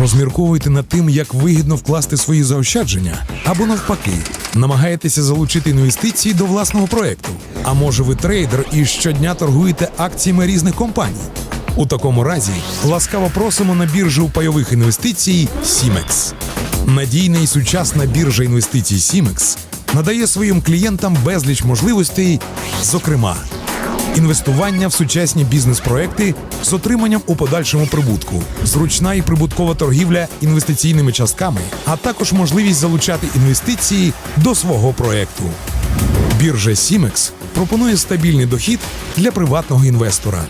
Розмірковуєте над тим, як вигідно вкласти свої заощадження, або навпаки, намагаєтеся залучити інвестиції до власного проекту. А може, ви трейдер і щодня торгуєте акціями різних компаній? У такому разі ласкаво просимо на біржу пайових інвестицій Сімекс. Надійна і сучасна біржа інвестицій Сімекс надає своїм клієнтам безліч можливостей, зокрема, інвестування в сучасні бізнес-проекти з отриманням у подальшому прибутку, зручна і прибуткова торгівля інвестиційними частками, а також можливість залучати інвестиції до свого проекту. Біржа Сімекс пропонує стабільний дохід для приватного інвестора.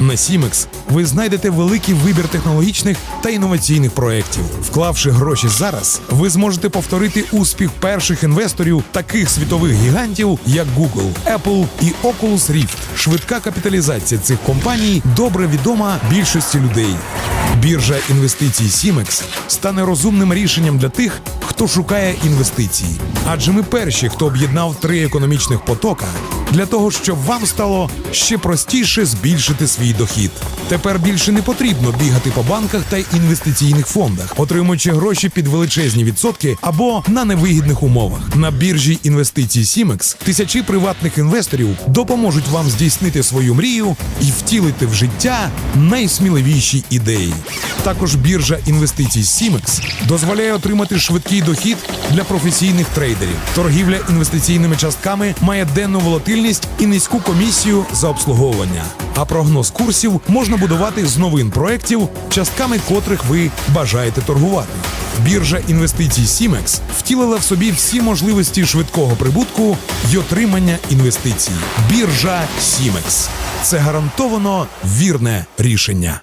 На Сімекс ви знайдете великий вибір технологічних та інноваційних проєктів. Вклавши гроші зараз, ви зможете повторити успіх перших інвесторів таких світових гігантів, як Google, Apple і Oculus Rift. Швидка капіталізація цих компаній добре відома більшості людей. Біржа інвестицій Сімекс стане розумним рішенням для тих, хто шукає інвестиції. Адже ми перші, хто об'єднав три економічних потока для того, щоб вам стало ще простіше збільшити свій дохід. Тепер більше не потрібно бігати по банках та інвестиційних фондах, отримуючи гроші під величезні відсотки або на невигідних умовах. На біржі інвестицій Сімекс тисячі приватних інвесторів допоможуть вам здійснити свою мрію і втілити в життя найсміливіші ідеї. Також біржа інвестицій Сімекс дозволяє отримати швидкий дохід для професійних трейдерів. Торгівля інвестиційними частками має денну волатильність і низьку комісію за обслуговування. А прогноз курсів можна будувати з новин проєктів, частками котрих ви бажаєте торгувати. Біржа інвестицій Сімекс втілила в собі всі можливості швидкого прибутку й отримання інвестицій. Біржа Сімекс це гарантовано вірне рішення.